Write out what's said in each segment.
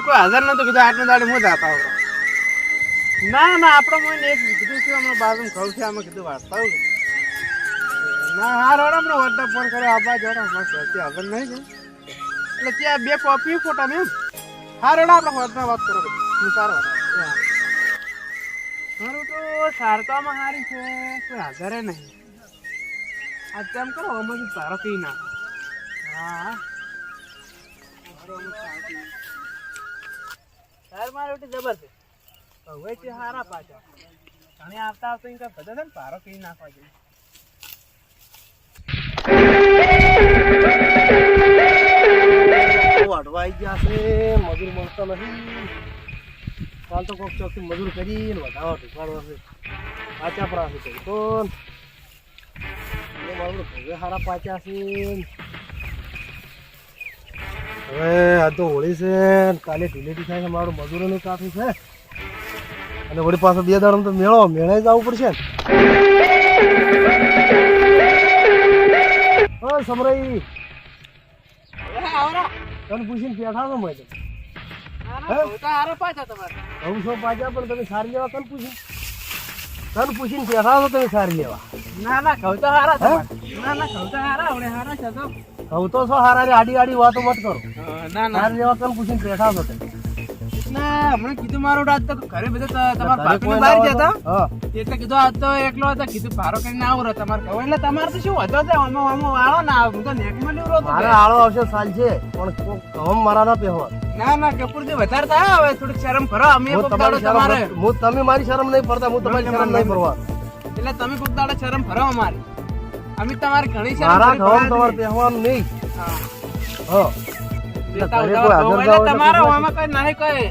કોઈ હાજર નતો કીધું આટલું દાડી ના ના કીધું છે, હમણાં છે કીધું ના હા રોડ હમણાં વડે ફોન કર્યો આબા હમણાં નહીં એટલે ત્યાં બે કોપી ફોટા એમ. હા રોડ વાત કરો. હું સારો. મારું તો સારતામાં સારી છે, કોઈ નહીં. આ તેમ કરો આમાંથી સારો કઈ ના. હા. તાર મારે જબર છે. હવે છે હારા પાછા. ઘણી આવતા આવતા ઇનકા બધા છે ને પારો કઈ નાખવા જોઈએ આવી ગયા છે, મજૂર મળતો નથી. કાલ તો કોક ચોકથી મજૂર કરીને વધારો ઢુકાડવા છે. પાછા પરા છે તો હવે હારા પાછા છે. હવે આ તો હોળી છે કાલે ઢીલેટી થાય છે મારું મજૂરોનું કાફી છે. અને વળી પાછો બે દાડો તો મેળો મેળે જવું પડશે ને. ઓ સમરાઈ. તને પૂછીને બેઠા છો મેં હારા પાછા તમારે. હું છો પાછા પણ તમે સારી લેવા તને પૂછી તને પૂછીને બેઠા છો તમે સારી લેવા? ના ના તો હારા ના ના તો હારા હવે હારા છે તો. કહું તો છો હારા આડી આડી વાતો મત કરો. ના ના. લેવા તને પૂછીને બેઠા છો ના હમણાં કીધું મારું રાત તો ઘરે બધા તમારા ઘરે કોઈ ભાભીને ના બહાર જતા એટલે કીધું આજ તો એકલો હતો કીધું ભારો કરીને આવો રહ્યો તમારે કહું એટલે તમારે તો શું હતો આમાં વાળો ના હું તો નેકમાં લીવડો હતો મારે આળો આવશે સાલ છે પણ કહમ મારા ના પહેવા ના ના કપૂરજી વધારે થાય હવે થોડીક શરમ કરો અમે તમારી હું તમે મારી શરમ નહીં ભરતા હું તમારી શરમ નહીં ભરવા એટલે તમે કોક દાડો શરમ ભરો અમારી. અમે તમારે ઘણી શરમ મારા ઘર તમારે બેહવાનું નહીં. હા. તમારે આમાં કઈ નહીં કઈ.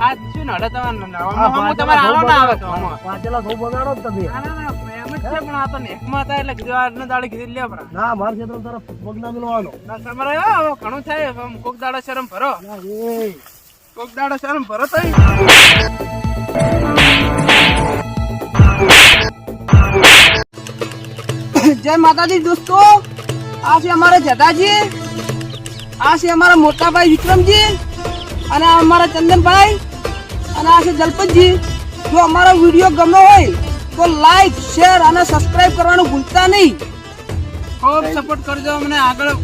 આ શું નડે તમારે પાંચેલા તમારે આવો ના આવે પાંચેલા ઘઉં બગાડો તમે. ના ના ના એમ જ છે પણ આ તો નેકમાં હતા એટલે કીધું દાડે કીધું લે પરા ના મારા ક્ષેત્ર તરફ પગના મિલવાનો. ના તમારે હા, ઘણું થાય આમ કોક દાડો શરમ ભરો. કોક દાડો શરમ ભરો તો જય માતાજી દોસ્તો. આ છે અમારા જગાજી. આ છે અમારા મોટાભાઈ વિક્રમજી. અને અમારા ચંદનભાઈ. અને આ છે જલપતજી. જો અમારો વીડિયો ગમ્યો હોય તો લાઈક, શેર અને સબસ્ક્રાઇબ કરવાનું ભૂલતા નહીં. ખૂબ સપોર્ટ કરજો અમને આગળ.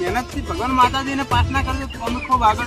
મહેનતથી ભગવાન માતાજીને પ્રાર્થના કરજો. તો અમે ખૂબ આગળ